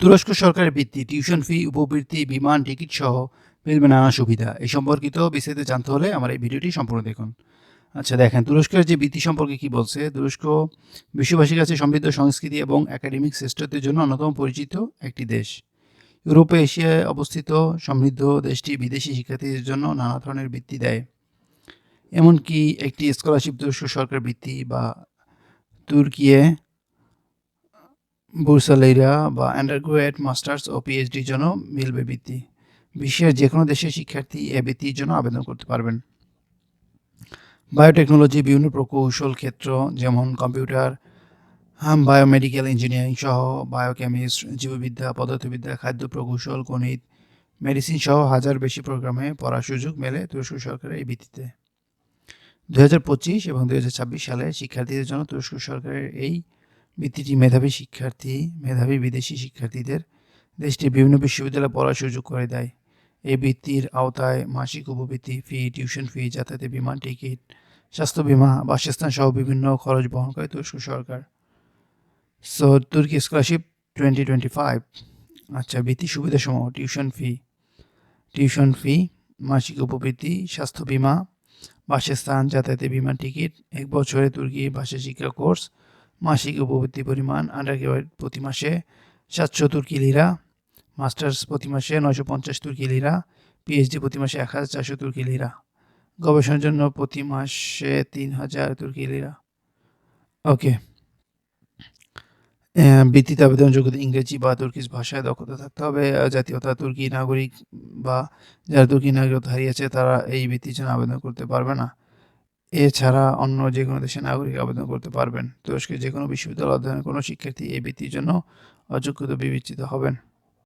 তুরস্ক সরকারের বৃত্তি টিউশন ফি, উপবৃত্তি, বিমান, টিকিট সহ মিলবে নানা সুবিধা। এই সম্পর্কিত বিস্তারিত জানতে হলে আমার এই ভিডিওটি সম্পূর্ণ দেখুন। আচ্ছা দেখেন, তুরস্কের যে বৃত্তি সম্পর্কে কি বলছে, তুরস্ক বিশ্ববাসীর কাছে সমৃদ্ধ সংস্কৃতি এবং একাডেমিক শ্রেষ্ঠত্বের জন্য অন্যতম পরিচিত একটি দেশ। ইউরোপে, এশিয়ায় অবস্থিত সমৃদ্ধ দেশটি বিদেশি শিক্ষার্থীদের জন্য নানা ধরনের বৃত্তি দেয়। এমনকি একটি স্কলারশিপ তুরস্ক সরকার বৃত্তি বা তুর্কিয়ে বুরসালেইরা বা আন্ডারগ্রেড মাস্টার্স ও পিএইচডির জন্য মিলবে বৃত্তি। বিশ্বের যে কোনো দেশের শিক্ষার্থী এ বৃত্তির জন্য আবেদন করতে পারবেন। বায়োটেকনোলজি বিভিন্ন প্রকৌশল ক্ষেত্র, যেমন কম্পিউটার বায়োমেডিক্যাল ইঞ্জিনিয়ারিং সহ বায়োকেমিস্ট জীববিদ্যা, পদার্থবিদ্যা, খাদ্য প্রকৌশল, গণিত মেডিসিন সহ হাজার বেশি প্রোগ্রামে পড়ার সুযোগ মেলে তুরস্ক সরকারের এই ভিত্তিতে দু হাজার পঁচিশ এবং দু হাজার ছাব্বিশ সালে শিক্ষার্থীদের জন্য তুরস্ক সরকারের এই বৃত্তিটি মেধাবী শিক্ষার্থী, মেধাবী বিদেশি শিক্ষার্থীদের দেশটির বিভিন্ন বিশ্ববিদ্যালয়ে পড়ার সুযোগ করে দেয়। এই বৃত্তির আওতায় মাসিক উপবৃত্তি ফি, টিউশন ফি, যাতায়াতের বিমান টিকিট, স্বাস্থ্য বিমা, বাসস্থান সহ বিভিন্ন খরচ বহন করে তুরস্ক সরকার। সো, তুর্কি স্কলারশিপ টোয়েন্টি টোয়েন্টি ফাইভ। আচ্ছা বৃত্তি সুবিধাসমূহ টিউশন ফি। টিউশন ফি, মাসিক উপবৃত্তি, স্বাস্থ্য বিমা, বাসস্থান, যাতায়াতের বিমান টিকিট, এক বছরে তুর্কি ভাষা শিক্ষা কোর্স মাসিক উপবৃত্তি পরিমাণ আন্ডার প্রতি মাসে সাতশো তুর্কি লিরা? মাস্টার্স প্রতি মাসে নয়শো পঞ্চাশ তুর্কি লিরা? পিএইচডি প্রতি মাসে এক হাজার চারশো তুর্কি লিরা? গবেষণার জন্য প্রতি মাসে তিন হাজার তুর্কি লিরা। ওকে বৃত্তিতে আবেদন যোগ্যতা ইংরেজি বা তুর্কিশ ভাষায় দক্ষতা থাকতে হবে। জাতীয়তা তুর্কি নাগরিক বা যারা তুর্কি নাগরিকতা হারিয়েছে, তারা এই বৃত্তির জন্য আবেদন করতে পারবে না। এছাড়া অন্য যে কোনো দেশের নাগরিক আবেদন করতে পারবেন। তুরস্কের যে কোনো বিশ্ববিদ্যালয় অধ্যয়নের কোনো শিক্ষার্থী এই বৃত্তির জন্য অযোগ্যতা বিবেচিত হবেন।